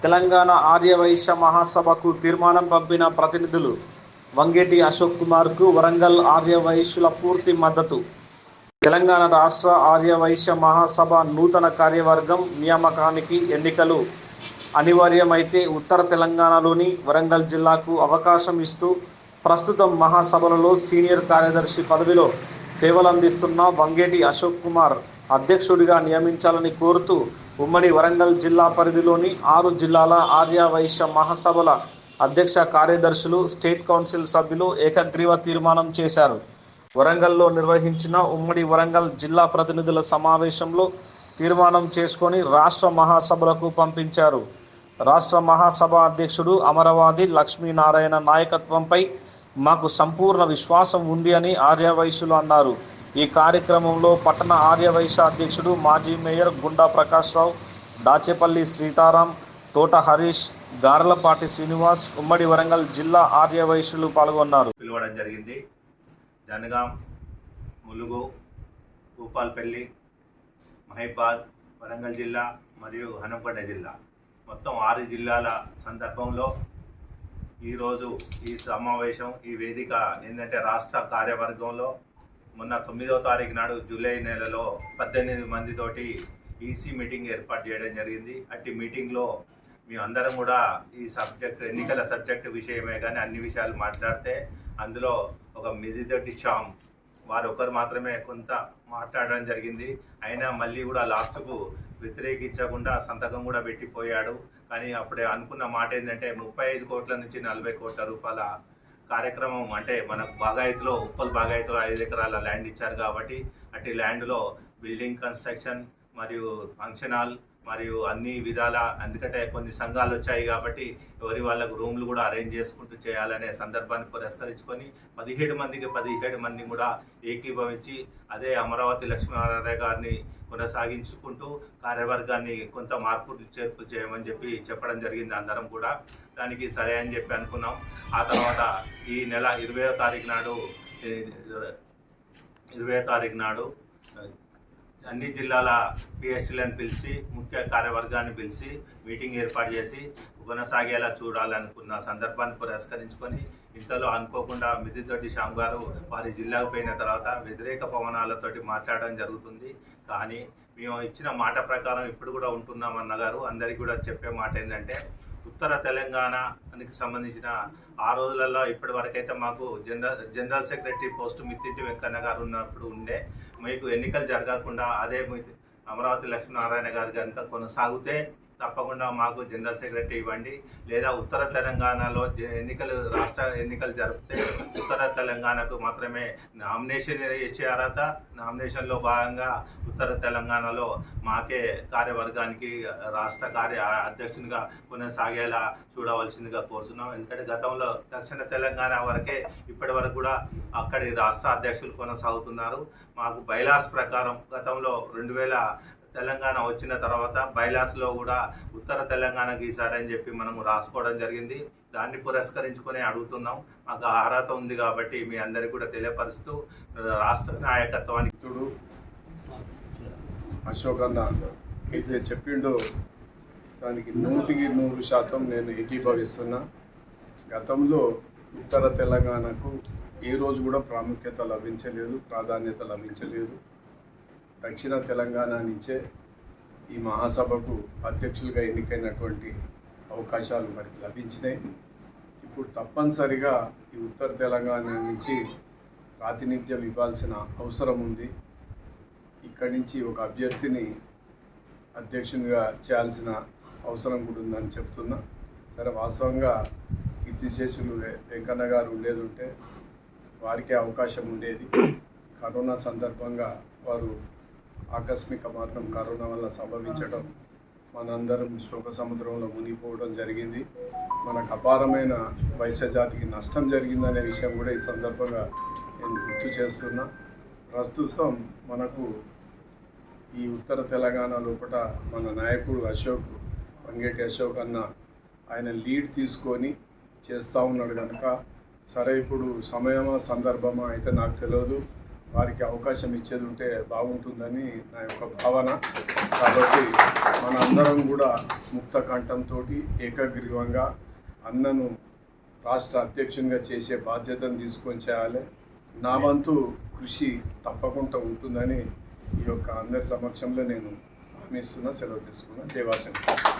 తెలంగాణ ఆర్యవైశ్య మహాసభకు తీర్మానం పంపిన ప్రతినిధులు వంగేటి అశోక్ కుమార్కు వరంగల్ ఆర్యవైశ్యుల పూర్తి మద్దతు. తెలంగాణ రాష్ట్ర ఆర్యవైశ్య మహాసభ నూతన కార్యవర్గం నియామకానికి ఎన్నికలు. అనివార్యమైతే ఉత్తర తెలంగాణలోని వరంగల్ జిల్లాకు అవకాశం ఇస్తూ ప్రస్తుతం మహాసభలలో సీనియర్ కార్యదర్శి పదవిలో సేవలందిస్తున్న వంగేటి అశోక్ కుమార్ అధ్యక్షుడిగా నియమించాలని కోరుతూ ఉమ్మడి వరంగల్ జిల్లా పరిధిలోని ఆరు జిల్లాల ఆర్య వైశ్య మహాసభల అధ్యక్ష కార్యదర్శులు స్టేట్ కౌన్సిల్ సభ్యులు ఏకగ్రీవ తీర్మానం చేశారు. వరంగల్లో నిర్వహించిన ఉమ్మడి వరంగల్ జిల్లా ప్రతినిధుల సమావేశంలో తీర్మానం చేసుకొని రాష్ట్ర మహాసభలకు పంపించారు. రాష్ట్ర మహాసభ అధ్యక్షుడు అమరవాది లక్ష్మీనారాయణ నాయకత్వంపై మాకు సంపూర్ణ విశ్వాసం ఉంది అని ఆర్యవైశ్యులు అన్నారు. ఈ కార్యక్రమంలో పట్టణ ఆర్యవైశ్య అధ్యక్షుడు మాజీ మేయర్ గుండా ప్రకాశ్రావు దాచేపల్లి శ్రీతారాం తోట హరీష్ గారలపాటి శ్రీనివాస్ ఉమ్మడి వరంగల్ జిల్లా ఆర్యవైశ్యులు పాల్గొన్నారు. పిలవడం జరిగింది. జనగాం ములుగు భూపాల్పల్లి మహిబాద్ వరంగల్ జిల్లా మరియు హనంపేట జిల్లా. మొత్తం ఆరు జిల్లాల సందర్భంలో ఈరోజు ఈ సమావేశం ఈ వేదిక ఏంటంటే రాష్ట్ర కార్యవర్గంలో మొన్న తొమ్మిదవ తారీఖు నాడు జూలై నెలలో పద్దెనిమిది మందితోటి ఈసీ మీటింగ్ ఏర్పాటు చేయడం జరిగింది. అట్టి మీటింగ్లో మేమందరం అందరం కూడా ఈ సబ్జెక్ట్ ఎన్నికల సబ్జెక్ట్ విషయమే కానీ అన్ని విషయాలు మాట్లాడితే అందులో ఒక మిదిదొడ్డి షామ్ వారు ఒకరు మాత్రమే కొంత మాట్లాడడం జరిగింది. అయినా మళ్ళీ కూడా లాస్ట్కు వ్యతిరేకించకుండా సంతకం కూడా పెట్టిపోయాడు. కానీ అప్పుడే అనుకున్న మాట ఏంటంటే ముప్పై ఐదు కోట్ల నుంచి నలభై కోట్ల రూపాయల కార్యక్రమం అంటే మనకు బాగాయతులో ఉప్పల్ బాగాయతులో ఐదు ఎకరాల ల్యాండ్ ఇచ్చారు కాబట్టి అటు ల్యాండ్లో బిల్డింగ్ కన్స్ట్రక్షన్ మరియు ఫంక్షన్ హాల్ మరియు అన్ని విధాల ఎందుకంటే కొన్ని సంఘాలు వచ్చాయి కాబట్టి ఎవరి వాళ్ళకు రూమ్లు కూడా అరేంజ్ చేసుకుంటూ చేయాలనే సందర్భాన్ని పురస్కరించుకొని పదిహేడు మందికి పదిహేడు మంది కూడా ఏకీభవించి అదే అమరావతి లక్ష్మీనారాయణ గారిని కొనసాగించుకుంటూ కార్యవర్గాన్ని కొంత మార్పులు చేర్పు చేయమని చెప్పి చెప్పడం జరిగింది అందరం కూడా. దానికి సరే అని చెప్పి అనుకున్నాం. ఆ తర్వాత ఈ నెల ఇరవయో తారీఖు నాడు ఇరవై తారీఖు నాడు అన్ని జిల్లాల పిఎస్సీలను పిలిచి ముఖ్య కార్యవర్గాన్ని పిలిచి మీటింగ్ ఏర్పాటు చేసి కొనసాగేలా చూడాలనుకున్న సందర్భాన్ని పురస్కరించుకొని ఇంతలో అనుకోకుండా మిదితోటి శ్యామ్ గారు వారి జిల్లాకు పోయిన తర్వాత వ్యతిరేక పవనాలతోటి మాట్లాడడం జరుగుతుంది. కానీ మేము ఇచ్చిన మాట ప్రకారం ఇప్పుడు కూడా ఉంటున్నాం అన్నగారు అందరికీ కూడా చెప్పే మాట ఏంటంటే ఉత్తర తెలంగాణకి సంబంధించిన ఆ రోజులలో ఇప్పటి వరకైతే మాకు general general secretary post Mittinti Venkanna garu ఉన్నప్పుడు ఉండే మీకు ఎన్నికలు జరగకుండా అదే మీ అమరావతి లక్ష్మీనారాయణ గారు కనుక కొనసాగితే తప్పకుండా మాకు జనరల్ సెక్రటరీ ఇవ్వండి. లేదా ఉత్తర తెలంగాణలో ఎన్నికలు రాష్ట్ర ఎన్నికలు జరిపితే ఉత్తర తెలంగాణకు మాత్రమే నామినేషన్ ఇచ్చే అర్హత నామినేషన్లో భాగంగా ఉత్తర తెలంగాణలో మాకే కార్యవర్గానికి రాష్ట్ర కార్య అధ్యక్షునిగా కొనసాగేలా చూడవలసిందిగా కోరుతున్నాం ఎందుకంటే గతంలో దక్షిణ తెలంగాణ వరకే ఇప్పటి వరకు కూడా అక్కడి రాష్ట్ర అధ్యక్షులు కొనసాగుతున్నారు. మాకు బైలాస్ ప్రకారం గతంలో రెండు వేల తెలంగాణ వచ్చిన తర్వాత బైలాస్లో కూడా ఉత్తర తెలంగాణ గీసారని చెప్పి మనము రాసుకోవడం జరిగింది. దాన్ని పురస్కరించుకొని అడుగుతున్నాం. మాకు అర్హత ఉంది కాబట్టి మీ అందరికీ కూడా తెలియపరుస్తూ రాష్ట్ర నాయకత్వానికి తుడు అశోక్ అన్న అయితే చెప్పిండో. దానికి నూటికి నూరు శాతం నేను ఏకీభవిస్తున్నా. గతంలో ఉత్తర తెలంగాణకు ఏ రోజు కూడా ప్రాముఖ్యత లభించలేదు ప్రాధాన్యత లభించలేదు. దక్షిణ తెలంగాణ నుంచే ఈ మహాసభకు అధ్యక్షులుగా ఎన్నికైనటువంటి అవకాశాలు మరి లభించినాయి. ఇప్పుడు తప్పనిసరిగా ఈ ఉత్తర తెలంగాణ నుంచి ప్రాతినిధ్యం ఇవ్వాల్సిన అవసరం ఉంది. ఇక్కడి నుంచి ఒక అభ్యర్థిని అధ్యక్షునిగా చేయాల్సిన అవసరం కూడా ఉందని చెప్తున్నా. సరే వాస్తవంగా కీర్తిశేషులు వెంకన్న గారు ఉండేది ఉంటే వారికే అవకాశం ఉండేది. కరోనా సందర్భంగా వారు ఆకస్మిక మాత్రం కరోనా వల్ల సంభవించడం మనందరం శోక సముద్రంలో మునిగిపోవడం జరిగింది. మనకు అపారమైన వైశ్య జాతికి నష్టం జరిగిందనే విషయం కూడా ఈ సందర్భంగా నేను గుర్తు చేస్తున్నా. ప్రస్తుతం మనకు ఈ ఉత్తర తెలంగాణ లోపల మన నాయకుడు అశోక్ వంగేటి అశోక్ అన్న ఆయన లీడ్ తీసుకొని చేస్తూ ఉన్నాడు కనుక సరే ఇప్పుడు సమయమా సందర్భమా అయితే నాకు తెలియదు వారికి అవకాశం ఇచ్చేది ఉంటే బాగుంటుందని నా యొక్క భావన. కాబట్టి మనందరం కూడా ముక్త కంఠంతో ఏకగ్రీవంగా అన్నను రాష్ట్ర అధ్యక్షునిగా చేసే బాధ్యతను తీసుకొని చేయాలి. నా వంతు కృషి తప్పకుండా ఉంటుందని ఈ యొక్క అందరి సమక్షంలో నేను హామీ ఇస్తున్నా సెలవు తీసుకున్నా. దేవాశంకర్